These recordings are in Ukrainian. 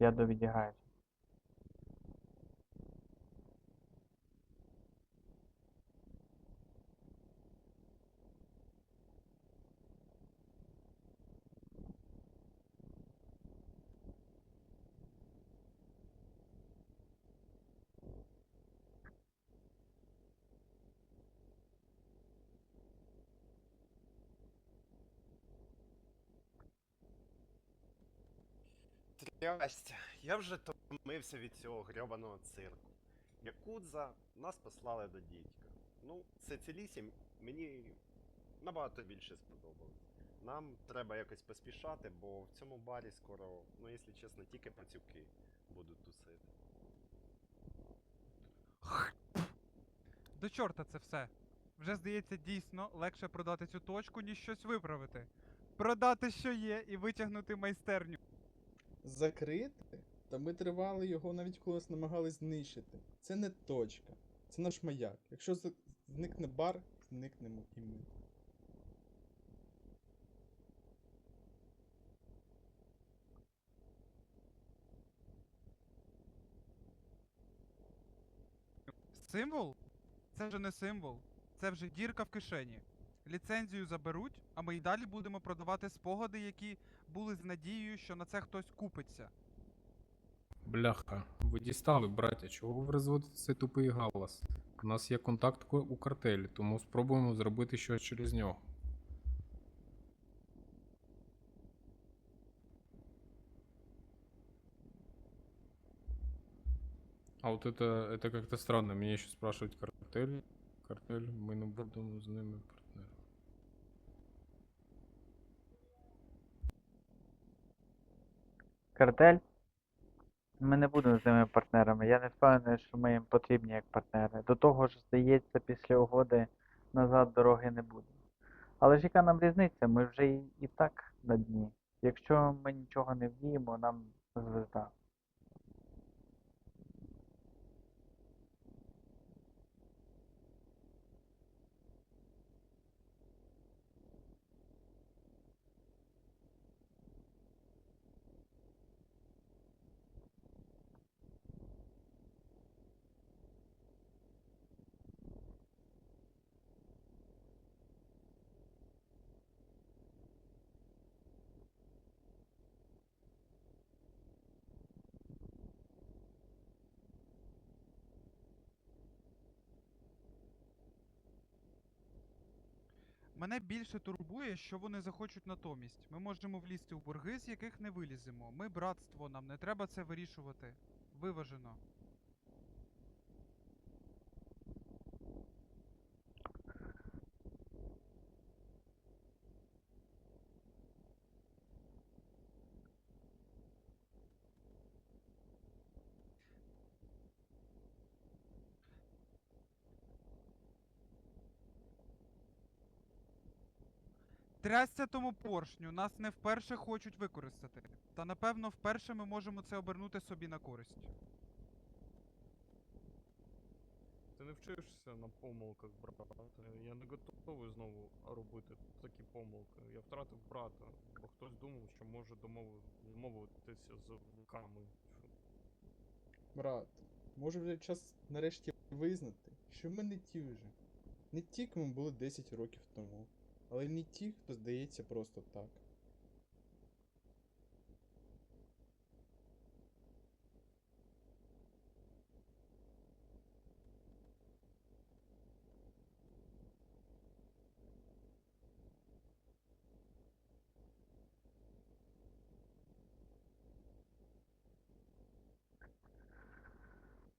Я довідягаюся. Трястя, я вже томився від цього грьобаного цирку. Якудза нас послали до дідька. Ну, Сицилісі мені набагато більше сподобалось. Нам треба якось поспішати, бо в цьому барі скоро, ну якщо чесно, тільки пацюки будуть тусити. До чорта це все. Вже здається, дійсно легше продати цю точку, ніж щось виправити. Продати, що є, і витягнути майстерню. Закрити? Та ми тривали його навіть коли нас намагались знищити. Це не точка. Це наш маяк. Якщо зникне бар, зникнемо і ми. Символ? Це вже не символ. Це вже дірка в кишені Ліцензію заберуть, а ми й далі будемо продавати спогади, які були з надією, що на це хтось купиться. Бляха, ви дістали, браття, чого ви розводите цей тупий галас? У нас є контакт ко- у картелі, тому спробуємо зробити щось через нього. А вот это, это как-то странно. Меня еще спрашивают картель. Картель, мы не будем с ними Картель? Ми не будемо з ними партнерами. Я не впевнений, що ми їм потрібні як партнери. До того ж, здається, після угоди назад дороги не буде. Але ж яка нам різниця? Ми вже і, і так на дні. Якщо ми нічого не вдіємо, нам звезда. Мене більше турбує, що вони захочуть натомість. Ми можемо влізти у борги, з яких не виліземо. Ми братство, нам не треба це вирішувати. Виважено. Трясся тому поршню, нас не вперше хочуть використати. Та напевно вперше ми можемо це обернути собі на користь. Ти не вчишся на помилках, брата. Я не готовий знову робити такі помилки. Я втратив брата, бо хтось думав, що може домовитися з вулками. Брат, може вже час нарешті визнати, що ми не ті вже. Не ті, ми були 10 років тому, але не ті, хто здається просто так.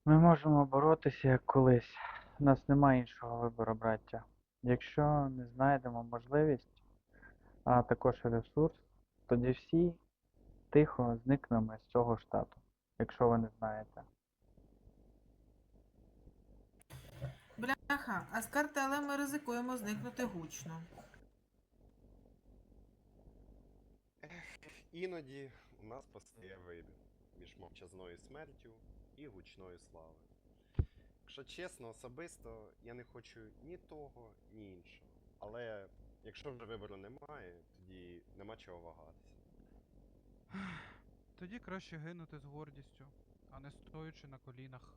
Ми можемо боротися як колись. У нас немає іншого вибору, браття. Якщо не знайдемо можливість, а також ресурс, тоді всі тихо зникнемо з цього штату, якщо ви не знаєте. Бляха, а з картелем ми ризикуємо зникнути гучно. Іноді у нас постає вибір між мовчазною смертю і гучною славою. Якщо чесно, особисто я не хочу ні того, ні іншого. Але якщо вже вибору немає, тоді нема чого вагатися. Тоді краще гинути з гордістю, а не стоячи на колінах.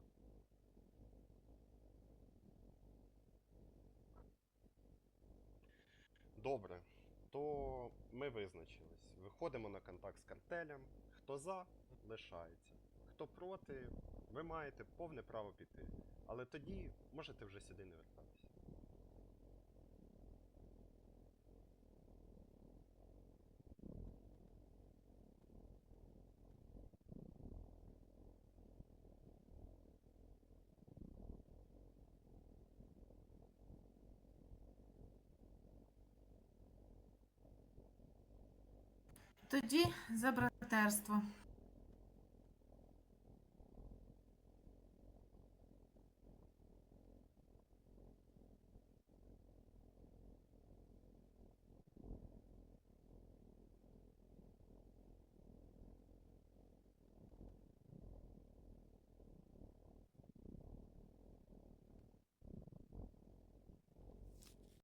Добре, то ми визначились. Виходимо на контакт з картелем. Хто за, лишається. Хто проти, ви маєте повне право піти. Але тоді можете вже сюди не вертатися. Тоді за братерство.